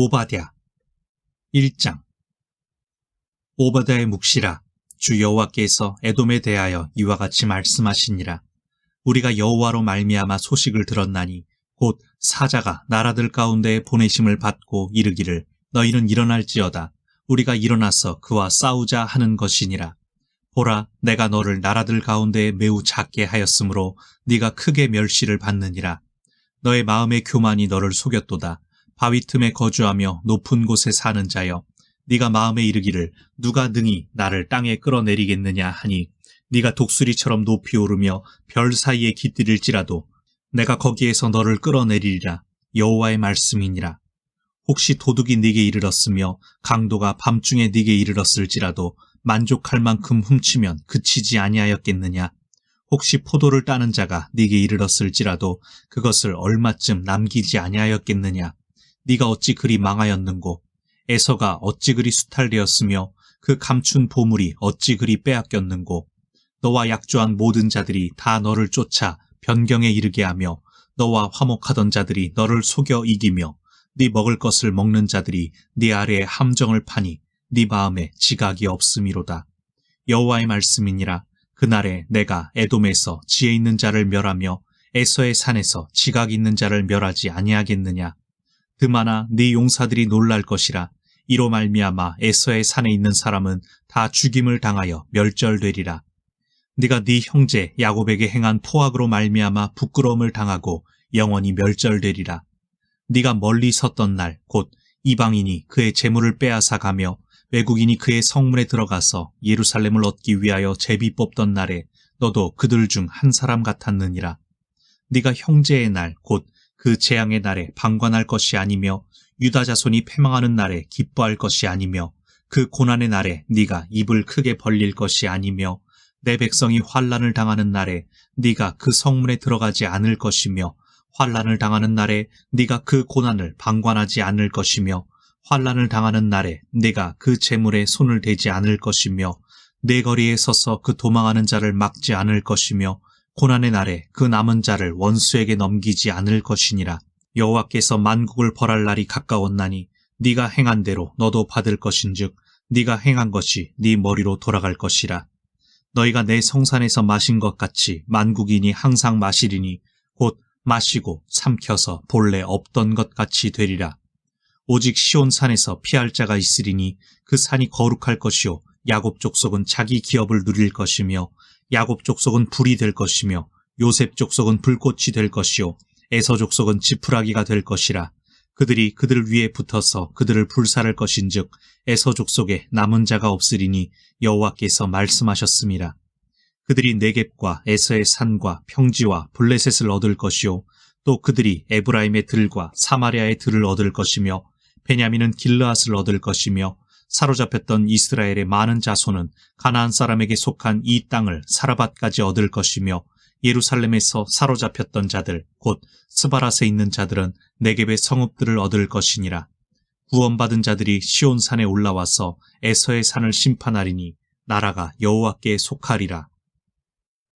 오바댜 1장. 오바댜의 묵시라 주 여호와께서 에돔에 대하여 이와 같이 말씀하시니라. 우리가 여호와로 말미암아 소식을 들었나니 곧 사자가 나라들 가운데에 보내심을 받고 이르기를 너희는 일어날지어다. 우리가 일어나서 그와 싸우자 하는 것이니라. 보라 내가 너를 나라들 가운데에 매우 작게 하였으므로 네가 크게 멸시를 받느니라. 너의 마음의 교만이 너를 속였도다 바위 틈에 거주하며 높은 곳에 사는 자여 네가 마음에 이르기를 누가 능히 나를 땅에 끌어내리겠느냐 하니 네가 독수리처럼 높이 오르며 별 사이에 깃들일지라도 내가 거기에서 너를 끌어내리리라. 여호와의 말씀이니라. 혹시 도둑이 네게 이르렀으며 강도가 밤중에 네게 이르렀을지라도 만족할 만큼 훔치면 그치지 아니하였겠느냐? 혹시 포도를 따는 자가 네게 이르렀을지라도 그것을 얼마쯤 남기지 아니하였겠느냐 네가 어찌 그리 망하였는고? 에서가 어찌 그리 수탈되었으며 그 감춘 보물이 어찌 그리 빼앗겼는고? 너와 약조한 모든 자들이 다 너를 쫓아 변경에 이르게 하며 너와 화목하던 자들이 너를 속여 이기며 네 먹을 것을 먹는 자들이 네 아래에 함정을 파니 네 마음에 지각이 없음이로다. 여호와의 말씀이니라. 그날에 내가 에돔에서 지혜 있는 자를 멸하며 에서의 산에서 지각 있는 자를 멸하지 아니하겠느냐 드마나 네 용사들이 놀랄 것이라. 이로 말미암아 에서의 산에 있는 사람은 다 죽임을 당하여 멸절되리라. 네가 네 형제 야곱에게 행한 포악으로 말미암아 부끄러움을 당하고 영원히 멸절되리라. 네가 멀리 섰던 날 곧 이방인이 그의 재물을 빼앗아 가며 외국인이 그의 성문에 들어가서 예루살렘을 얻기 위하여 제비 뽑던 날에 너도 그들 중 한 사람 같았느니라. 네가 형제의 날 곧 그 재앙의 날에 방관할 것이 아니며 유다 자손이 패망하는 날에 기뻐할 것이 아니며 그 고난의 날에 네가 입을 크게 벌릴 것이 아니며 내 백성이 환란을 당하는 날에 네가 그 성문에 들어가지 않을 것이며 환란을 당하는 날에 네가 그 고난을 방관하지 않을 것이며 환란을 당하는 날에 네가 그 재물에 손을 대지 않을 것이며 내 거리에 서서 그 도망하는 자를 막지 않을 것이며 고난의 날에 그 남은 자를 원수에게 넘기지 않을 것이니라 여호와께서 만국을 벌할 날이 가까웠나니 네가 행한 대로 너도 받을 것인즉 네가 행한 것이 네 머리로 돌아갈 것이라 너희가 내 성산에서 마신 것 같이 만국인이 항상 마시리니 곧 마시고 삼켜서 본래 없던 것 같이 되리라. 오직 시온산에서 피할 자가 있으리니 그 산이 거룩할 것이요 야곱 족속은 자기 기업을 누릴 것이며 야곱 족속은 불이 될 것이며 요셉 족속은 불꽃이 될 것이요 에서 족속은 지푸라기가 될 것이라. 그들이 그들 위에 붙어서 그들을 불살할 것인즉 에서 족속에 남은 자가 없으리니 여호와께서 말씀하셨습니다. 그들이 네겝과 에서의 산과 평지와 블레셋을 얻을 것이요 또 그들이 에브라임의 들과 사마리아의 들을 얻을 것이며 베냐민은 길르앗을 얻을 것이며 사로잡혔던 이스라엘의 많은 자손은 가나안 사람에게 속한 이 땅을 사라밭까지 얻을 것이며 예루살렘에서 사로잡혔던 자들 곧 스바라스에 있는 자들은 네겝의 성읍들을 얻을 것이니라. 구원받은 자들이 시온산에 올라와서 에서의 산을 심판하리니 나라가 여호와께 속하리라